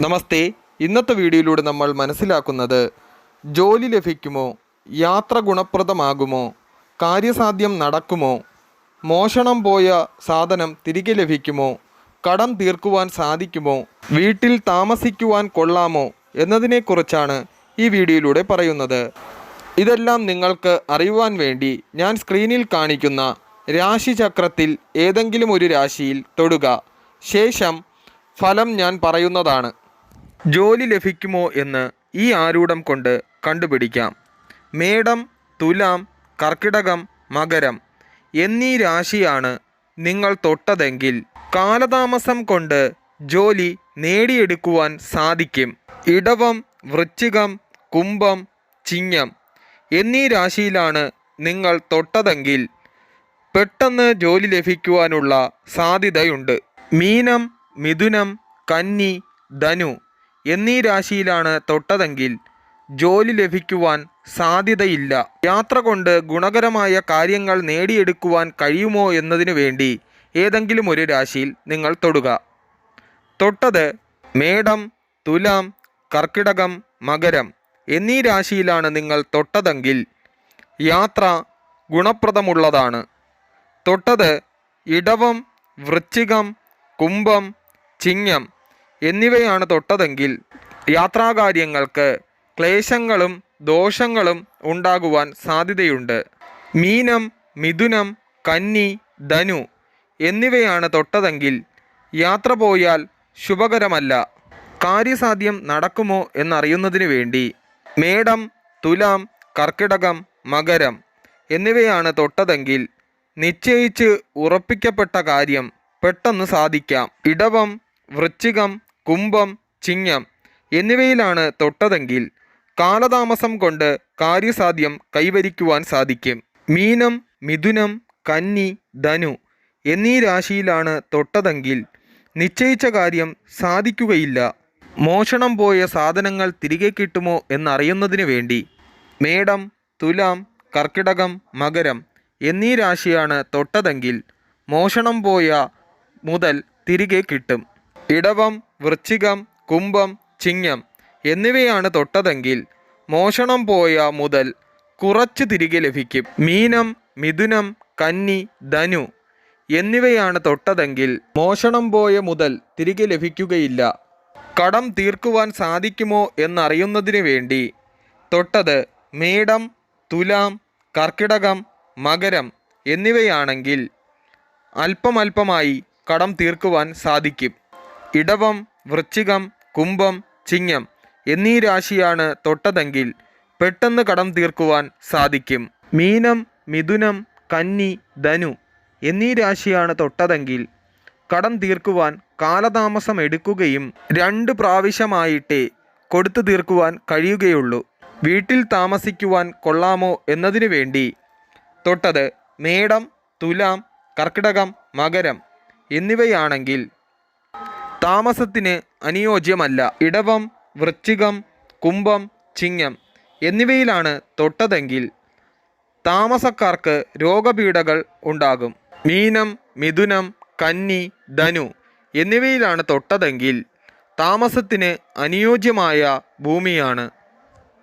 നമസ്തേ. ഇന്നത്തെ വീഡിയോയിലൂടെ നമ്മൾ മനസ്സിലാക്കുന്നത് ജോലി ലഭിക്കുമോ? യാത്ര ഗുണപ്രദമാകുമോ? കാര്യസാധ്യം നടക്കുമോ? മോഷണം പോയ സാധനം തിരികെ ലഭിക്കുമോ? കടം തീർക്കുവാൻ സാധിക്കുമോ? വീട്ടിൽ താമസിക്കുവാൻ കൊള്ളാമോ? എന്നതിനെക്കുറിച്ചാണ് ഈ വീഡിയോയിലൂടെ പറയുന്നത്. ഇതെല്ലാം നിങ്ങൾക്ക് അറിയുവാൻ വേണ്ടി ഞാൻ സ്ക്രീനിൽ കാണിക്കുന്ന രാശിചക്രത്തിൽ ഏതെങ്കിലും ഒരു രാശിയിൽ തൊടുക. ശേഷം ഫലം ഞാൻ പറയുന്നതാണ്. ജോലി ലഭിക്കുമോ എന്ന് ഈ ആരൂഢം കൊണ്ട് കണ്ടുപിടിക്കാം. മേടം തുലാം കർക്കിടകം മകരം എന്നീ രാശിയാണ് നിങ്ങൾ തൊട്ടതെങ്കിൽ കാലതാമസം കൊണ്ട് ജോലി നേടിയെടുക്കുവാൻ സാധിക്കും. ഇടവം വൃശ്ചികം കുംഭം ചിങ്ങം എന്നീ രാശിയിലാണ് നിങ്ങൾ തൊട്ടതെങ്കിൽ പെട്ടെന്ന് ജോലി ലഭിക്കുവാനുള്ള സാധ്യതയുണ്ട്. മീനം മിഥുനം കന്നി ധനു എന്നീ രാശിയിലാണ് തൊട്ടതെങ്കിൽ ജോലി ലഭിക്കുവാൻ സാധ്യതയില്ല. യാത്ര കൊണ്ട് ഗുണകരമായ കാര്യങ്ങൾ നേടിയെടുക്കുവാൻ കഴിയുമോ എന്നതിനു വേണ്ടി ഏതെങ്കിലും ഒരു രാശിയിൽ നിങ്ങൾ തൊടുക. തൊട്ടത് മേടം തുലാം കർക്കിടകം മകരം എന്നീ രാശിയിലാണ് നിങ്ങൾ തൊട്ടതെങ്കിൽ യാത്ര ഗുണപ്രദമുള്ളതാണ്. തൊട്ടത് ഇടവം വൃശ്ചികം കുംഭം ചിങ്ങം എന്നിവയാണ് തൊട്ടതെങ്കിൽ യാത്രാകാര്യങ്ങൾക്ക് ക്ലേശങ്ങളും ദോഷങ്ങളും ഉണ്ടാകുവാൻ സാധ്യതയുണ്ട്. മീനം മിഥുനം കന്നി ധനു എന്നിവയാണ് തൊട്ടതെങ്കിൽ യാത്ര പോയാൽ ശുഭകരമല്ല. കാര്യസാധ്യം നടക്കുമോ എന്നറിയുന്നതിന് വേണ്ടി മേടം തുലാം കർക്കിടകം മകരം എന്നിവയാണ് തൊട്ടതെങ്കിൽ നിശ്ചയിച്ച് ഉറപ്പിക്കപ്പെട്ട കാര്യം പെട്ടെന്ന് സാധിക്കാം. ഇടവം വൃശ്ചികം കുംഭം ചിങ്ങം എന്നിവയിലാണ് തൊട്ടതെങ്കിൽ കാലതാമസം കൊണ്ട് കാര്യസാധ്യം കൈവരിക്കുവാൻ സാധിക്കും. മീനം മിഥുനം കന്നി ധനു എന്നീ രാശിയിലാണ് തൊട്ടതെങ്കിൽ നിശ്ചയിച്ച കാര്യം സാധിക്കുകയില്ല. മോഷണം പോയ സാധനങ്ങൾ തിരികെ കിട്ടുമോ എന്നറിയുന്നതിന് വേണ്ടി മേടം തുലാം കർക്കിടകം മകരം എന്നീ രാശിയാണ് തൊട്ടതെങ്കിൽ മോഷണം പോയ മുതൽ തിരികെ കിട്ടും. ഇടവം വൃശ്ചികം കുംഭം ചിങ്ങം എന്നിവയാണ് തൊട്ടതെങ്കിൽ മോഷണം പോയ മുതൽ കുറച്ച് തിരികെ ലഭിക്കും. മീനം മിഥുനം കന്നി ധനു എന്നിവയാണ് തൊട്ടതെങ്കിൽ മോഷണം പോയ മുതൽ തിരികെ ലഭിക്കുകയില്ല. കടം തീർക്കുവാൻ സാധിക്കുമോ എന്നറിയുന്നതിന് വേണ്ടി തൊട്ടത് മേടം തുലാം കർക്കിടകം മകരം എന്നിവയാണെങ്കിൽ അല്പമല്പമായി കടം തീർക്കുവാൻ സാധിക്കും. ഇടവം വൃശ്ചികം കുംഭം ചിങ്ങം എന്നീ രാശിയാണ് തൊട്ടതെങ്കിൽ പെട്ടെന്ന് കടം തീർക്കുവാൻ സാധിക്കും. മീനം മിഥുനം കന്നി ധനു എന്നീ രാശിയാണ് തൊട്ടതെങ്കിൽ കടം തീർക്കുവാൻ കാലതാമസം എടുക്കുകയും രണ്ട് പ്രാവശ്യമായിട്ടേ കൊടുത്തു തീർക്കുവാൻ കഴിയുകയുള്ളൂ. വീട്ടിൽ താമസിക്കുവാൻ കൊള്ളാമോ എന്നതിനു വേണ്ടി തൊട്ടത് മേടം തുലാം കർക്കിടകം മകരം എന്നിവയാണെങ്കിൽ താമസത്തിന് അനുയോജ്യമല്ല. ഇടവം വൃശ്ചികം കുംഭം ചിങ്ങം എന്നിവയിലാണ് തൊട്ടതെങ്കിൽ താമസക്കാർക്ക് രോഗപീഠകൾ ഉണ്ടാകും. മീനം മിഥുനം കന്നി ധനു എന്നിവയിലാണ് തൊട്ടതെങ്കിൽ താമസത്തിന് അനുയോജ്യമായ ഭൂമിയാണ്